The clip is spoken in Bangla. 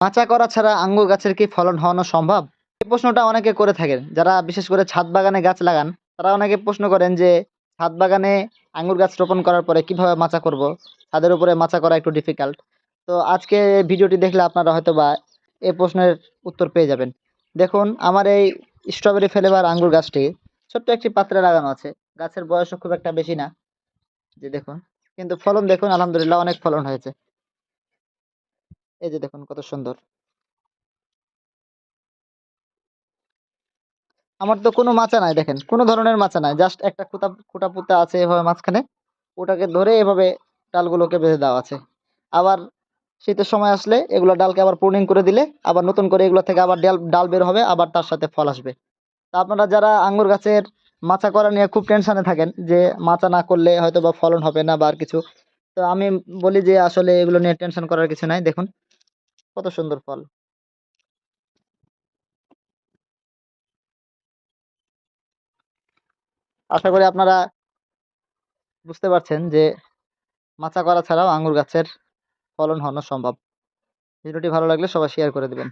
মাচা করা ছাড়া আঙ্গুর গাছের কি ফলন হওয়ানো সম্ভব? এই প্রশ্নটা অনেকে করে থাকেন। যারা বিশেষ করে ছাদ বাগানে গাছ লাগান, তারা অনেকে প্রশ্ন করেন যে, ছাদ বাগানে আঙ্গুর গাছ রোপণ করার পরে কীভাবে মাচা করব? ছাদের উপরে মাচা করা একটু ডিফিকাল্ট তো আজকে ভিডিওটি দেখলে আপনারা হয়তো বা এই প্রশ্নের উত্তর পেয়ে যাবেন। দেখুন, আমার এই স্ট্রবেরি ফ্লেভার আঙ্গুর গাছটি, ছোট্ট একটি পাত্রে লাগানো আছে। গাছের বয়সও খুব একটা বেশি না। যে দেখুন, কিন্তু ফলন দেখুন, আলহামদুলিল্লাহ অনেক ফলন হয়েছে। এই যে দেখুন কত সুন্দর। আমার তো কোনো মাচা নাই দেখেন, কোনো ধরনের মাচা নাই। জাস্ট একটা খুঁটা খুঁটা পুঁতা আছে এভাবে মাঝখানে, ওটাকে ধরে এভাবে ডালগুলোকে বেঁধে দেওয়া আছে। আবার শীতের সময় আসলে এগুলো ডালকে আবার প্রুনিং করে দিলে আবার নতুন করে এগুলো থেকে আবার ডাল ডাল বের হবে, আবার তার সাথে ফল আসবে। তা আপনারা যারা আঙ্গুর গাছের মাচা করা নিয়ে খুব টেনশানে থাকেন যে মাচা না করলে হয়তো বা ফলন হবে না বা আর কিছু, তো আমি বলি যে আসলে এগুলো নিয়ে টেনশন করার কিছু নাই। দেখুন কত সুন্দর ফল। আশা করি আপনারা বুঝতে পারছেন যে মাচা করা ছাড়াও আঙ্গুর গাছের ফলন হওয়ানো সম্ভব। ভিডিওটি ভালো লাগলে সবাই শেয়ার করে দিবেন।